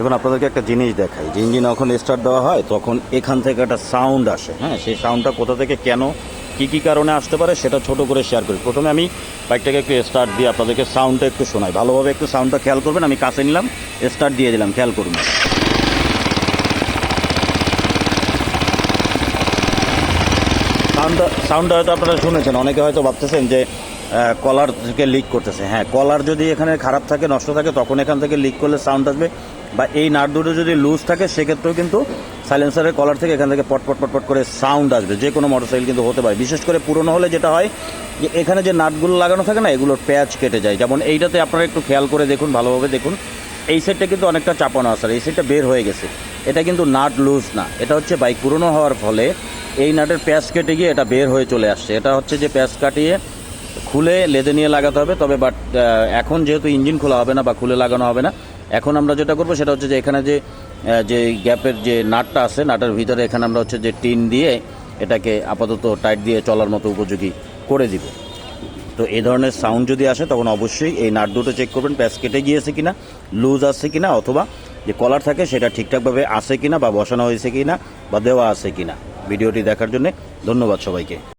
এখন আপনাদেরকে একটা জিনিস দেখাই। যে ইঞ্জিন যখন স্টার্ট দেওয়া হয়, তখন এখান থেকে একটা সাউন্ড আসে হ্যাঁ? সেই সাউন্ডটা কোথা থেকে কেন, কি কি কারণে আসতে পারে, সেটা ছোট করে শেয়ার করি। প্রথমে আমি বাইকটাকে একটু স্টার্ট দিয়ে আপনাদেরকে সাউন্ডটা একটু শোনাই। ভালোভাবে একটু সাউন্ডটা খেয়াল করবেন, আমি কাছে নিলাম স্টার্ট দিয়ে দিলাম, খেয়াল করুন। সাউন্ডটা সাউন্ডটা হয়তো আপনারা শুনেছেন, অনেকে হয়তো ভাবতেছেন যে কলার থেকে লিক করতেছে। হ্যাঁ কলার যদি এখানে খারাপ থাকে, নষ্ট থাকে, তখন এখান থেকে লিক করলে সাউন্ড আসবে। বা এই নাট দুটো যদি লুজ থাকে, সেক্ষেত্রেও কিন্তু সাইলেন্সারের কলার থেকে এখান থেকে পট পট পট পট করে সাউন্ড আসবে। যে কোনো মোটরসাইকেল কিন্তু হতে পারে। বিশেষ করে পুরনো হলে যেটা হয়, যে এখানে যে নাটগুলো লাগানো থাকে না, এগুলোর প্যাচ কেটে যায়। যেমন এইটাতে আপনারা একটু খেয়াল করে দেখুন, ভালোভাবে দেখুন। এই সেটটা কিন্তু অনেকটা চাপানো আসার এই সেটটা বের হয়ে গেছে। এটা কিন্তু নাট লুজ না। এটা হচ্ছে বাইক পুরনো হওয়ার ফলে এই নাটের প্যাঁচ কেটে গিয়ে এটা বের হয়ে চলে আসছে। এটা হচ্ছে যে প্যাঁচ কাটিয়ে খুলে লেদে নিয়ে লাগাতে হবে, তবে বাট এখন যেহেতু ইঞ্জিন খোলা হবে না বা খুলে লাগানো হবে না, এখন আমরা যেটা করব সেটা হচ্ছে যে এখানে যে যে গ্যাপের যে নাটটা আছে, নাটের ভিতরে এখানে আমরা হচ্ছে যে টিন দিয়ে এটাকে আপাতত টাইট দিয়ে চলার মতো উপযোগী করে দিব। তো এই ধরনের সাউন্ড যদি আসে, তখন অবশ্যই এই নাট দুটো চেক করবেন, প্যাচ কেটে গিয়েছে কিনা, লুজ আছে কিনা, অথবা যে কলার থাকে সেটা ঠিকঠাকভাবে আছে কিনা বা বসানো হয়েছে কিনা বা দেওয়া আছে কিনা। ভিডিওটি দেখার জন্য ধন্যবাদ সবাইকে।